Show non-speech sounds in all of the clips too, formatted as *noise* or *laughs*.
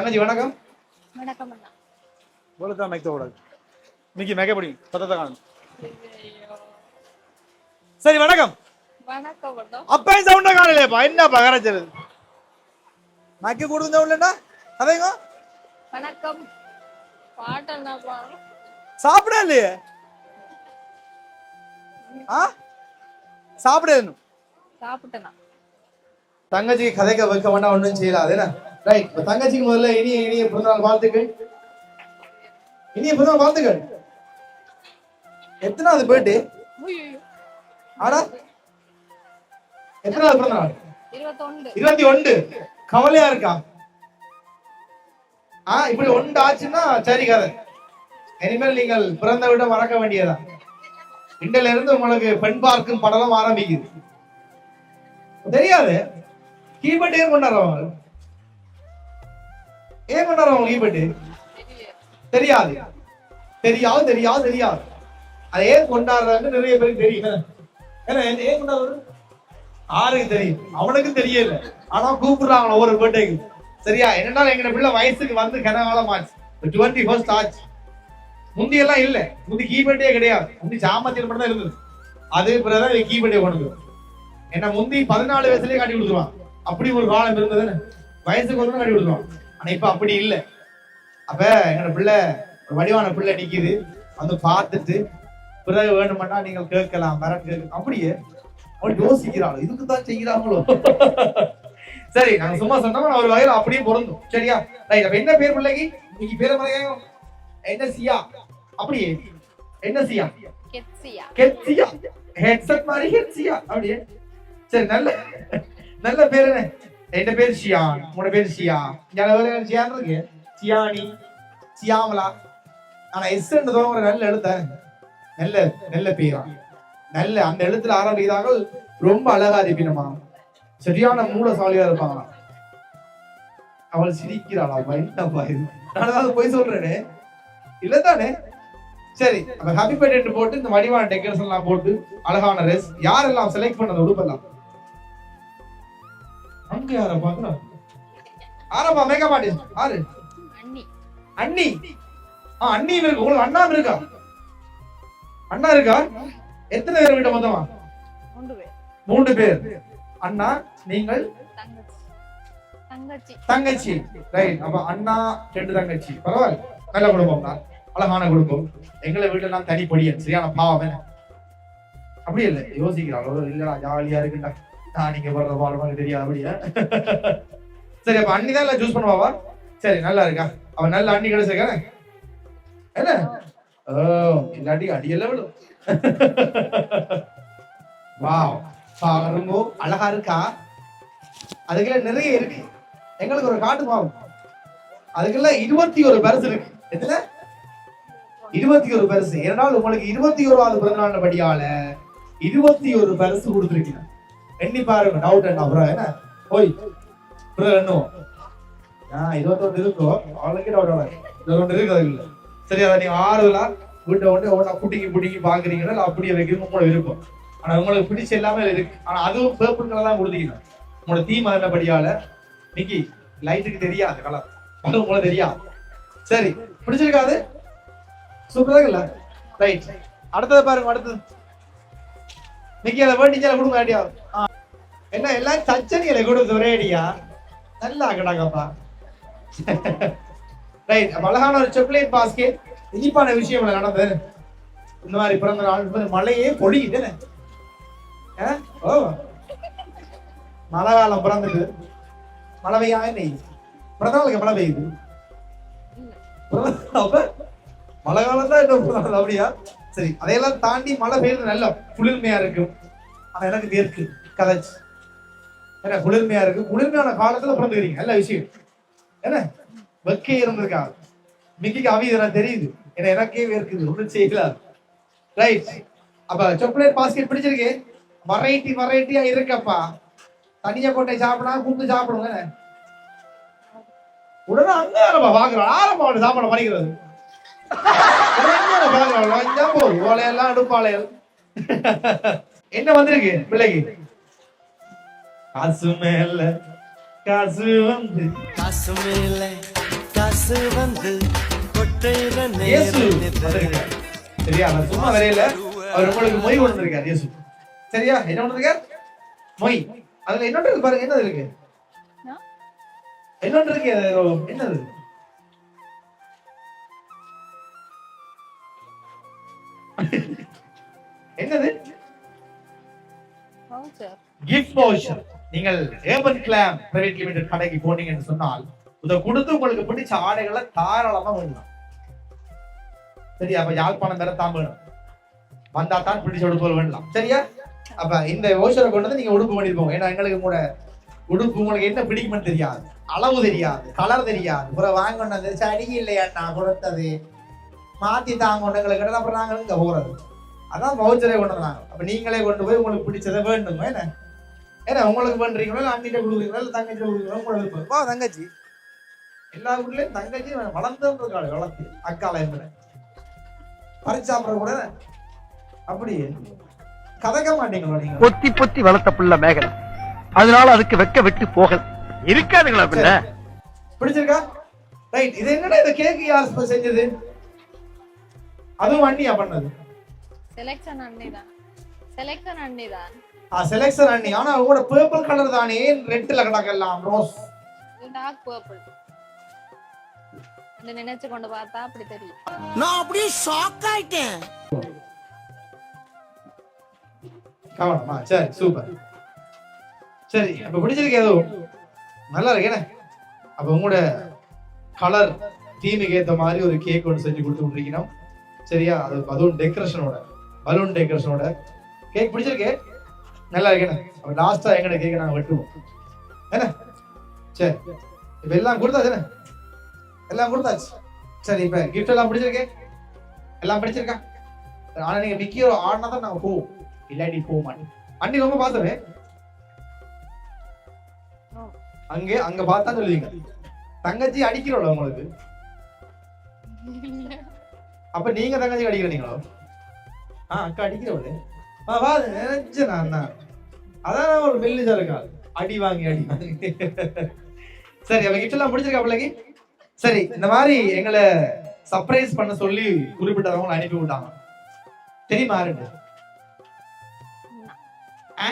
தங்கச்சி வணக்கம். வணக்கம் அண்ணா. போலத்தான் மேய்க்க கூடாது இன்னைக்கு மேக்கப்படி பத்தத்தை காணும். சரி வணக்கம். வணக்கம் அண்ணா. அப்பையும் சவுண்டா காணலையப்பா. என்ன பகரச்சது மக்க கூடுது சவுண்ட்லடா அதைங்க. வணக்கம். சாப்பிட இல்லையே? ஆ? சாப்பிடணும் சாப்பிட்டேனா தங்கச்சி கதைக்க வைக்க வேண்டாம் ஒன்றும் செய்யலாம் ரைட் தங்கச்சிக்கு முதல்ல இனிய இனிய பிறந்தநாள் வாழ்த்துக்கள். இனிய பிறந்தநாள் வாழ்த்துக்கள். எத்தனாவது உய்யோ ஆடா எத்தனாவது பிறந்தநாள்? இருபத்தி ஒன்று கவலையா இருக்கா? ஆ இப்படி ஒன்று ஆச்சுன்னா சரி கதை இனிமேல் நீங்கள் பிறந்த விட மறக்க வேண்டியதா? இன்றையில இருந்து உங்களுக்கு பெண் பார்க்கும் படலம் ஆரம்பிக்குது. தெரியாது? கீபெட் ஏன் கொண்டாடுறவங்க. ஏன் கொண்டாடுறவங்க கீபெட் தெரியாது. தெரியாது தெரியாது தெரியாது. அதை ஏன் கொண்டாடுறாங்க நிறைய பேருக்கு தெரியல ஏன்னா ஏன் கொண்டாடுறது ஆருக்கு தெரியும்? அவனுக்கும் தெரியல. ஆனா கூப்பிடுறாங்க ஒவ்வொரு பர்த்டேக்கு சரியா? என்னன்னா எங்க பிள்ளை வயசுக்கு வந்து கனகாலம் ஆச்சு. டுவெண்ட்டி ஃபர்ஸ்ட் ஆச்சு. முந்தி எல்லாம் இல்ல. முந்தி கீபேட்டே கிடையாது. முந்தி சாமத்தியம் மட்டும் தான் இருந்தது. அது பிறகு கீபேட்டே கொண்டு என்ன முந்தி பதினாலு வயசுலயே காட்டி கொடுத்துருவான் அப்படி ஒரு காலம் இருந்ததுன்னு. வயசுக்கு வந்து காட்டி கொடுத்துருவான் ஆனா இப்ப அப்படி இல்ல. அப்ப எங்க பிள்ளை ஒரு வடிவான பிள்ளை நிக்குது. வந்து பார்த்துட்டு பிறகு வேணுமென்னா நீங்கள் கேட்கலாம் மரம் கேட்க அப்படியே அவள் யோசிக்கிறாள் இதுக்கு தான் செய்கிறாங்களோ? *laughs* சரி நாங்க சும்மா சொன்னோம் ஒரு வகையில் அப்படியே பொருந்தும். சரியா? ரைட் அப்ப என்ன பேர் பிள்ளைக்கு? இன்னைக்கு பேர மறையா என்ன சியா அப்படியே என்ன சியா கெட்சியா. கெட்சியா? ஹெட்செட் மாதிரி ஹெட்சியா அப்படியே. சரி நல்ல நல்ல பேர் என்ன? என் பேர் ஷியான் மூணு பேர் ஷியா ஞான ஷியான் இருக்கு சியானி சியாமலா ஆனா எஸ் ஒரு நல்ல எழுத்த நல்ல நல்ல பேரா நல்ல அந்த எழுத்துல ஆரம்பிக்கிறார்கள் ரொம்ப அழகா இருப்பினமா சரியான மூலசாலியா இருப்பாங்க அவள் சிரிக்கிறாளா என்னப்பா இது நான் அதாவது போய் சொல்றேனே இல்லதானே சரி அப்ப ஹாப்பி பர்த்டே போட்டு இந்த வடிவான டெக்கரேஷன் எல்லாம் போட்டு அழகான ரெஸ் யாரெல்லாம் செலக்ட் பண்ணது உடுப்பெல்லாம் அங்க யார பாக்குறா ஆரம்பா மேக்கப் ஆர்டிஸ்ட் ஆறு அண்ணி. அண்ணி. ஆ அண்ணி இருக்கு. உங்களுக்கு அண்ணா இருக்கா? அண்ணா இருக்கா? எத்தனை பேர் வீட்ட மொத்தமா? மூன்று பேர். அண்ணா நீங்கள்? தங்கச்சி. ரைட் அப்ப அண்ணா ரெண்டு தங்கச்சி. பரவாயில்ல. நல்ல குடும்பம் தான். அழகான குடும்பம். எங்களை வீட்டுல நான் தனிப்படியன் சரியான பாவம் அப்படி இல்ல. யோசிக்கிறாள் இல்லடா ஜாலியா இருக்குடா நான் நீங்க வர்ற பாடம் தெரியாது அப்படியா? சரி அப்ப அண்ணி தான் சூஸ் பண்ணுவாவா? சரி நல்லா இருக்கா? அவன் நல்ல அண்ணி கிடைச்சிருக்கா என்ன? ஓ இல்லாட்டி அடியெல்லாம் விடும் வாவ் ரொம்ப அழகா இருக்கா? அதுக்கெல்லாம் நிறைய இருக்கு. எங்களுக்கு ஒரு காட்டு பாவம் அதுக்கெல்லாம் இருபத்தி ஒரு பரிசு இருக்கு. எதுல இருபத்தி ஒரு பரிசு. ஏனால் உங்களுக்கு இருபத்தி ஓராவது பிறந்தநாள் படியால இருபத்தி ஒரு பரிசு கொடுத்துருக்கீங்க. எண்ணி பாருங்க டவுட் என்ன அப்புறம் என்ன? போய். அப்புறம் என்னும் ஆஹ் இருபத்தொன்று இருக்கும் அவளுக்கு டவுட் வராது இருபத்தொன்று இருக்கு அது இல்ல. சரி அதை நீ ஆறுதலா வீட்டை வந்து ஒன்றா குட்டிக்கு புட்டிங்கி பாக்குறீங்கன்னா அப்படியே வைக்கணும் உங்களோட விருப்பம் ஆனா உங்களுக்கு பிடிச்ச எல்லாமே இருக்கு. ஆனா அதுவும் பேப்பர் கலர் தான் கொடுத்தீங்க. உங்களோட தீ அதனபடியால நிக்கி லைட்டுக்கு தெரியாது கலர் அது உங்களுக்கு தெரியாது சரி பிடிச்சிருக்காது சூப்பராக இல்ல ரைட் அடுத்தது பாருங்க அடுத்தது. நிக்கி அதை வேண்டிச்சால கொடுங்க அடியா என்ன எல்லாம் சச்சனிகளை கொடுத்து ஒரே அடியா நல்லா கிடாங்கப்பா ரைட் அழகான ஒரு சாக்லேட் பாஸ்கெட் இனிப்பான விஷயம் நடந்தது. இந்த மாதிரி பிறந்த நாள் மழையே பொழியுது ஆ? ஓ. மழை காலம் பிறந்துட்டு மழை பெய்யா என்ன பிறந்த நாளுக்கு மழை பெய்யுது? அப்ப மழை காலம் தான் என்ன அப்படியா? சரி அதையெல்லாம் தாண்டி மழை பெய்யுறது நல்லா குளிர்மையா இருக்கும் ஆனா எனக்கு வேர்க்கு கதைச்சு ஏன்னா குளிர்மையா இருக்கு. குளிர்மையான காலத்துல பிறந்துக்கிறீங்க நல்ல விஷயம். என்ன வெக்கே இருந்திருக்கா? மிக்கிக்கு அவி இதெல்லாம் தெரியுது. ஏன்னா எனக்கே வேர்க்குது ஒன்றும் செய்யலாம் ரைட் அப்ப சாக்லேட் பாஸ்கெட் பிடிச்சிருக்கு. வெரைட்டி வெரைட்டியா இருக்கப்பா. தனியா போட்டு சாப்பிடா கூப்பிட்டு சாப்பிடுங்க உடனே அங்க ஆரம்பா பாக்குறோம் ஆரம்பம் சாப்பாடு பண்ணிக்கிறது ஓலையெல்லாம் அடுப்பாளையல். என்ன வந்திருக்கு பிள்ளைக்கு? காசு மேல காசு வந்து. காசு மேல இயேசு வந்திருக்கார். சரியா? நான் சும்மா வரையில. அவர் உங்களுக்கு மொய் கொண்டு வந்திருக்கார் இயேசு. சரியா? என்ன கொண்டு வந்திருக்கார் மொய். அதுல இன்னொன்று இருக்கு பாருங்க என்னது இருக்கு? இன்னொன்று இருக்கு என்னது? என்னது? கிஃப்ட் வவுச்சர் நீங்கள் ஏபன் கிளாம் பிரைவேட் லிமிடெட் கடைக்கு போனீங்கன்னு சொன்னால் இதை கொடுத்து உங்களுக்கு பிடிச்ச ஆடைகளை தாராளமா வேணும் சரியா? அப்ப யாழ்ப்பாணம் வேற தான் வேணும். வந்தா தான் பிடிச்ச உடுப்புகள் வேணலாம். சரியா? அப்ப இந்த வவுச்சரை கொண்டு வந்து நீங்க உடுப்பு பண்ணிருப்போம் ஏன்னா எங்களுக்கு கூட உடுப்பு உங்களுக்கு என்ன பிடிக்கும்னு தெரியாது. அளவு தெரியாது கலர் தெரியாது. அப்புறம் வாங்கினது சரி இல்லையா நான் கொடுத்தது. மாத்தி தாங்க எங்களுக்கு கிட்ட அப்புறம் நாங்களும் இங்க போறது. அதான் வவுச்சரை கொண்டு வந்தாங்க. அப்ப நீங்களே கொண்டு போய் உங்களுக்கு பிடிச்சதை வேண்டும் என்ன? ஏன்னா உங்களுக்கு பண்றீங்களோ இல்லை அண்ணிட்ட கொடுக்குறீங்களோ இல்லை தங்கச்சிட்ட கொடுக்குறீங்களோ உங்களோட விருப்பம். வா தங்கச்சி. எல்லா வீட்லயும் தங்கச்சி வளர்ந்துருக்காள் வளர்த்து அக்கால என்பதை பறிச்சு சாப்பிட கூட அப்படி கதைக்க மாட்டீங்களோ நீங்க? பொத்தி பொத்தி வளர்த்த புள்ள மேகலை. அதனால அதுக்கு வெக்க விட்டு போகல. இருக்காதுங்களா பின்ன? பிடிச்சிருக்கா? ரைட். இது என்னடா இந்த கேக் யார் செஞ்சது? அதுவும் அண்ணியா பண்ணது? செலெக்ஷன் அண்ணி தான். செலெக்ஷன் அண்ணி தான். ஆ செலெக்ஷன் அண்ணி. ஆனா உங்களோட பர்பிள் கலர் தானே? ரெட்ல கிடக்கலாம் ரோஸ் டார்க் பர்பிள் நினைச்சு கொண்டு பார்த்தா அப்படி தெரியும். நான் அப்படியே ஷாக் ஆயிட்டேன். கவனமா சரி சூப்பர் சரி அப்ப பிடிச்சிருக்கு ஏதோ? நல்லா இருக்கு என்ன? அப்ப உங்களோட கலர் தீமுக்கு ஏத்த மாதிரி ஒரு கேக் ஒன்று செஞ்சு கொடுத்து விட்டுருக்கணும். சரியா? அது அதுவும் டெக்கரேஷனோட பலூன் டெக்கரேஷனோட கேக் பிடிச்சிருக்கு? நல்லா இருக்கு என்ன அப்ப லாஸ்டா எங்கட கேக் நாங்க வெட்டுவோம். என்ன சரி. இப்ப எல்லாம் கொடுத்தாச்சு என்ன எல்லாம் கொடுத்தாச்சு. சரி இப்ப கிஃப்ட் எல்லாம் பிடிச்சிருக்கு? எல்லாம் பிடிச்சிருக்கா? ஆனா நீங்க மிக்கியோ ஆடினா தான் நான் போவோம். இல்லாட்டி போக மாட்டேன் அண்ணி ரொம்ப பார்த்தவே அங்கே அங்க பார்த்தா சொல்லுவீங்க. தங்கச்சி அடிக்கிறோம்ல உங்களுக்கு. அப்ப நீங்க தங்கச்சி அடிக்கிறீங்களோ ஆ அக்கா அடிக்கிறவளே ஆ வா நினைச்சேன் நான் தான். அதான் ஒரு பெல்லு சரக்கால் அடி வாங்கி அடி வாங்கி. சரி அவ கிட்ட எல்லாம் பிடிச்சிருக்கா பிள்ளைக்கு? சரி இந்த மாதிரி எங்களை சர்ப்ரைஸ் பண்ண சொல்லி குறிப்பிட்டவங்க அனுப்பி விட்டாங்க. தெரியுமா யாருன்னு? ஆ?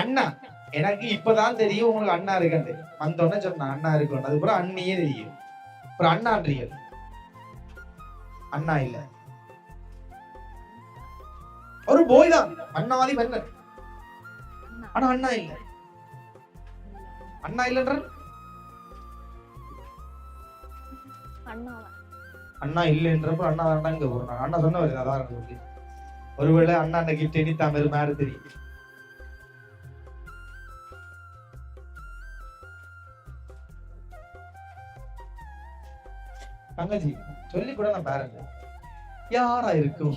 அண்ணா. எனக்கு இப்பதான் தெரியும் உங்களுக்கு அண்ணா இருக்குன்னு. வந்தோடனே சொன்ன அண்ணா இருக்கும் அதுக்கப்புறம் அண்ணியே தெரியும். அப்புறம் அண்ணான்றீங்க அண்ணா இல்ல. ஒரு போய் தான். மன்னன் அண்ணா. ஆனா அண்ணா இல்ல. அண்ணா இல்லன்ற? அண்ணா இல்லைன்றப்ப அண்ணா வேண்டாம் இங்க போறேன். அண்ணா சொன்னவர் அதான் ஒருவேளை அண்ணா அந்த கிட்ட எண்ணித்தா மாரி மாதிரி தெரியும் தங்கச்சி சொல்லி கூட நான் பாருங்க. யாரா இருக்கும்?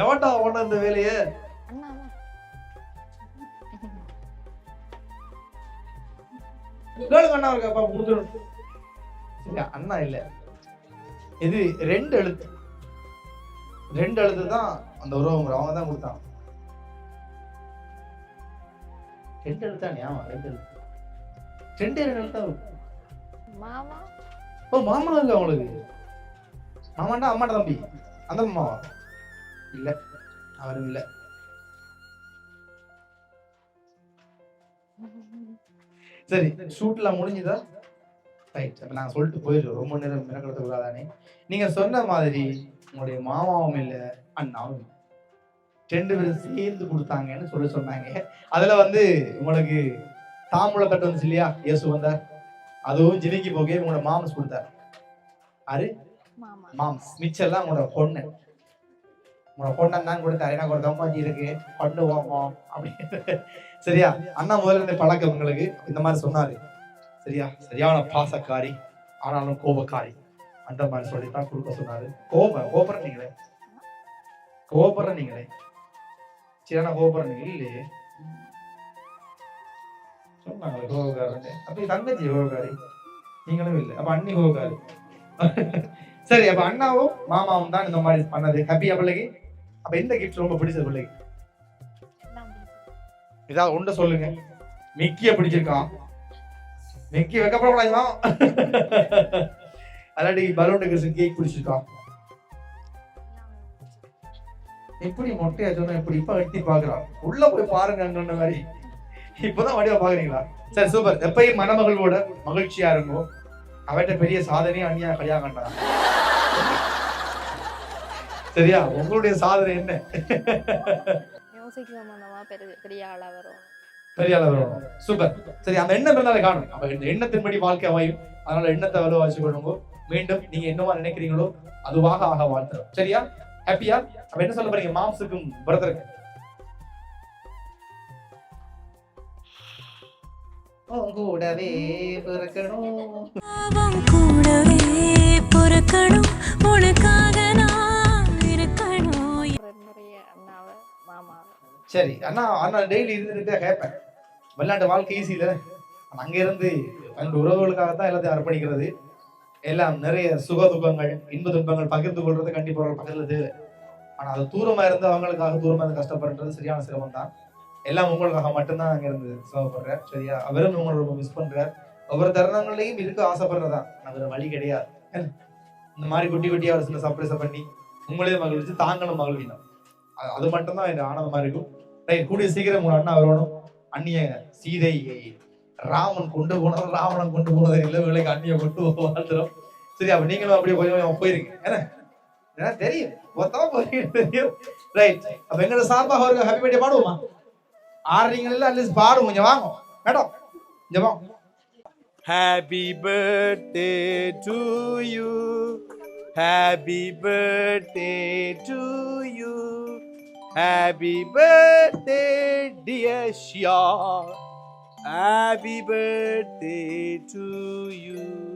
எவன்டா ஓட இந்த வேலைய? அண்ணா தான் கேளுங்க அண்ணா இருக்கு அப்பா கொடுத்துடும் இல்ல அண்ணா இல்ல. இது ரெண்டு எழுத்து. ரெண்டு எழுத்து தான் அந்த உறவு அவங்க தான் கொடுத்தாங்க ரெண்டு எழுத்தா ஞாபகம்? ரெண்டு எழுத்து. ரெண்டே ரெண்டு எழுத்தா இருக்கும். மாமா? ஓ மாமா இல்லை அவங்களுக்கு மாமாண்டா அம்மாட்ட தம்பி. அந்த மாமாவா? இல்ல அவரும் இல்ல. சரி ஷூட்லாம் முடிஞ்சுதா? ரைட் அப்ப நாங்க சொல்லிட்டு போயிடுறோம். ரொம்ப நேரம் மெனக்கெடுத்த கூடாதானே நீங்க சொன்ன மாதிரி உங்களுடைய மாமாவும் இல்ல அண்ணாவும் இல்லை. ரெண்டு பேரும் சேர்ந்து கொடுத்தாங்கன்னு சொல்லி சொன்னாங்க. அதுல வந்து உங்களுக்கு தாம்பூல கட்டு வந்துச்சு இல்லையா? இயேசு வந்தார். அதுவும் ஜிமிக்கி போகே உங்களோட மாமஸ் கொடுத்தார். ஆறு மாமா. மாம்ஸ். மிச்சம் எல்லாம் உங்களோட பொண்ணு. உங்களோட பொண்ணன் தான் கொடுத்தாரு. எனக்கு ஒரு தம்பாஞ்சி இருக்கு. கொண்டு போவோம் அப்படின்னு. சரியா? அண்ணா முதல்ல இருந்து பழக்கம் உங்களுக்கு. இந்த மாதிரி சொன்னாரு. சரியா? சரியான பாசக்காரி ஆனாலும் கோபக்காரி. அந்த மாதிரி சொல்லி தான் கொடுக்க சொன்னாரு. கோபம் கோபுற நீங்களே கோபுற நீங்களே சரியான கோபுற நீங்க இல்லையே. சொன்னாங்களே கோபக்காரன் அப்ப தங்கச்சி ஹோகாரி. நீங்களும் இல்லை. அப்ப அண்ணி ஹோகாரி. சரி அப்ப அண்ணாவும் மாமாவும் தான் இந்த மாதிரி பண்ணது. ஹாப்பியா பிள்ளைக்கு? அப்ப எந்த கிஃப்ட் ரொம்ப பிடிச்சது பிள்ளைக்கு? ஏதாவது ஒன்று சொல்லுங்க. மிக்கிய பிடிச்சிருக்கான் மிக்கி வைக்கப்படக்கூடாதுமா? அல்லாடி பலூன் டெக்கரேஷன் கேக் பிடிச்சிருக்கா? எப்படி மொட்டையா சொன்னா இப்படி இப்ப வெட்டி பாக்குறான் உள்ள போய் பாருங்க மாதிரி. இப்பதான் வடிவா பாக்குறீங்களா சரி சூப்பர் எப்பயும் மணமகளோட மகிழ்ச்சியா இருக்கும் அவட்ட பெரிய சாதனையும் அண்ணியா கல்யாணம் கண்டான் சரியா? உங்களுடைய சாதனை என்ன? பெரிய ஆளா வரும். பெரிய அளவு வரும். சூப்பர் சரி அந்த எண்ணம் இருந்தாலும் காணும். அப்ப இந்த எண்ணத்தின்படி வாழ்க்கை அமையும். அதனால எண்ணத்தை வலுவா வச்சுக்கொள்ளுங்க மீண்டும் நீங்க என்னவா நினைக்கிறீங்களோ அதுவாக ஆக வாழ்த்துறோம். சரியா? ஹாப்பியா அப்ப என்ன சொல்ல போறீங்க? மாம்ஸுக்கும் பிரதருக்கு கூடவே பிறக்கணும் கூடவே பொறுக்கணும் உனக்காக சரி அண்ணா அண்ணா டெய்லி இருந்துட்டு கேட்பேன் வெளிநாட்டு வாழ்க்கை ஈஸி இல்லை அங்க இருந்து தன்னோட உறவுகளுக்காக தான் எல்லாத்தையும் அர்ப்பணிக்கிறது எல்லாம் நிறைய சுக துக்கங்கள் இன்ப துன்பங்கள் பகிர்ந்து கொள்றது கண்டிப்பா ஒரு பக்கத்துல தேவை ஆனா அது தூரமா இருந்து அவங்களுக்காக தூரமா இருந்து கஷ்டப்படுறது சரியான சிரமம் தான் எல்லாம் உங்களுக்காக மட்டும்தான் அங்க இருந்து சிரமப்படுறார் சரியா? அவரும் உங்களை ரொம்ப மிஸ் பண்றார். ஒவ்வொரு தருணங்களையும் இருக்க ஆசைப்படுறதா? ஆனா வேற வழி கிடையாது. இந்த மாதிரி குட்டி குட்டியா ஒரு சில சர்ப்ரைஸை பண்ணி உங்களையும் மகிழ்ச்சி தாங்களும் மகிழ்வினம் அது- அது மட்டும்தான் எனக்கு ஆனந்தமா இருக்கும். ரைட் கூடிய சீக்கிரம் உங்க அண்ணா வரணும் அண்ணிய சீதை ராமன் கொண்டு போனதும் ராவணன் கொண்டு போனது இல்லை வேலைக்கு அந்நிய கொண்டு வாழ்த்துறோம் சரி அப்ப நீங்களும் அப்படியே கொஞ்சம் கொஞ்சம் போயிருங்க. என்ன ஏன்னா தெரியும். மொத்தம் போறீங்க தெரியும். ரைட். அப்ப எங்களோட சார்பாக ஒரு ஹாப்பி பர்த்டே பாடுவோமா? ஆடுறீங்களா அட்லீஸ்ட் பாடுவோம் கொஞ்சம் வாங்க மேடம் கொஞ்சம் வாங்க Happy birthday to you. Happy birthday to you. Happy birthday, dear Shah. Happy birthday to you.